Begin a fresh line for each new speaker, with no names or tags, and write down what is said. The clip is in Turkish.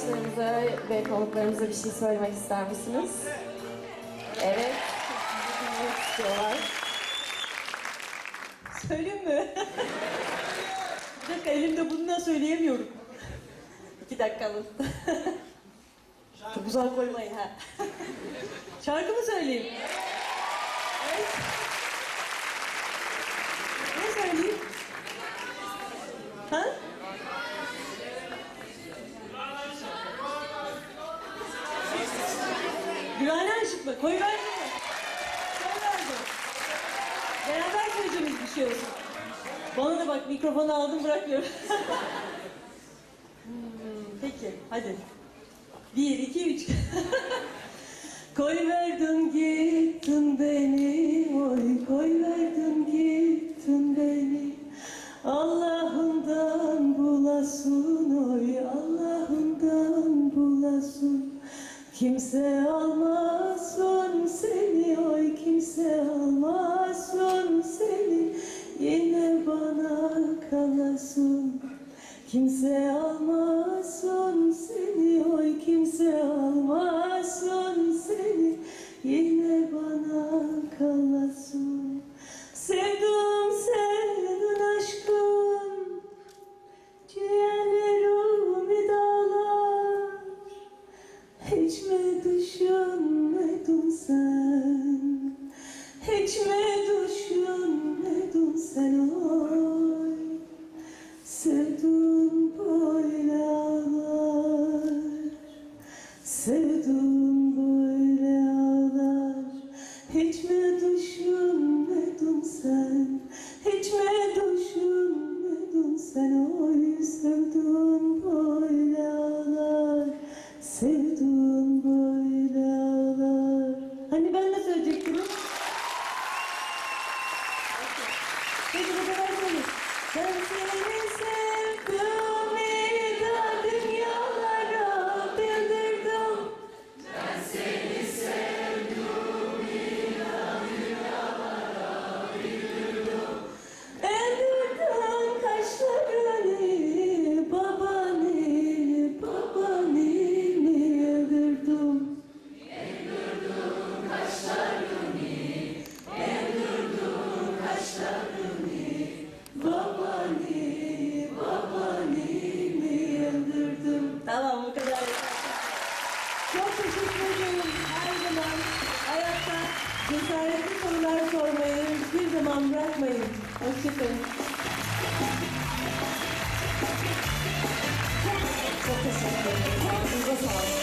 arkadaşlarımıza ve konuklarımıza bir şey söylemek ister misiniz? Evet.
Söyleyeyim mi? bir dakika elimde bundan söyleyemiyorum. İki dakikamız. Çok uzak koymayın ha. Şarkı mı söyleyeyim? Evet. Ne söyleyeyim? Ha? Güvenli aşık mı? Koy mi? Koy verdin. Beraber söyleyeceğimiz bir şey olsun. Bana da bak mikrofonu aldım bırakmıyorum. Hmm, Peki hadi. Bir, iki, üç. koy verdin gittin Kimse almasın seni, oy kimse almasın seni. Yine bana kalasın. Kimse almasın düşünmedin sen? Hiç mi düşünmedin sen oy? Sevdum böyle ağlar Sevdum böyle ağlar Hiç mi düşünmedin sen? Hiç mi düşünmedin sen oy? Sevdum böyle ağlar Sevdum böyle ağlar Hani ben ne söyleyecektim? Peki bu kadar söyleyeyim. Ben seni sevdim, ida dünyalara bildirdim. Evirdim kaşlarını, babanı, babanı evirdim. Babani, Tamam bu kadar. Çok teşekkür ederim. Her zaman hayatta cesaretli sorular sormayı hiçbir zaman bırakmayın. Hoşçakalın.
Çok teşekkür ederim. Ağzınıza sağlık.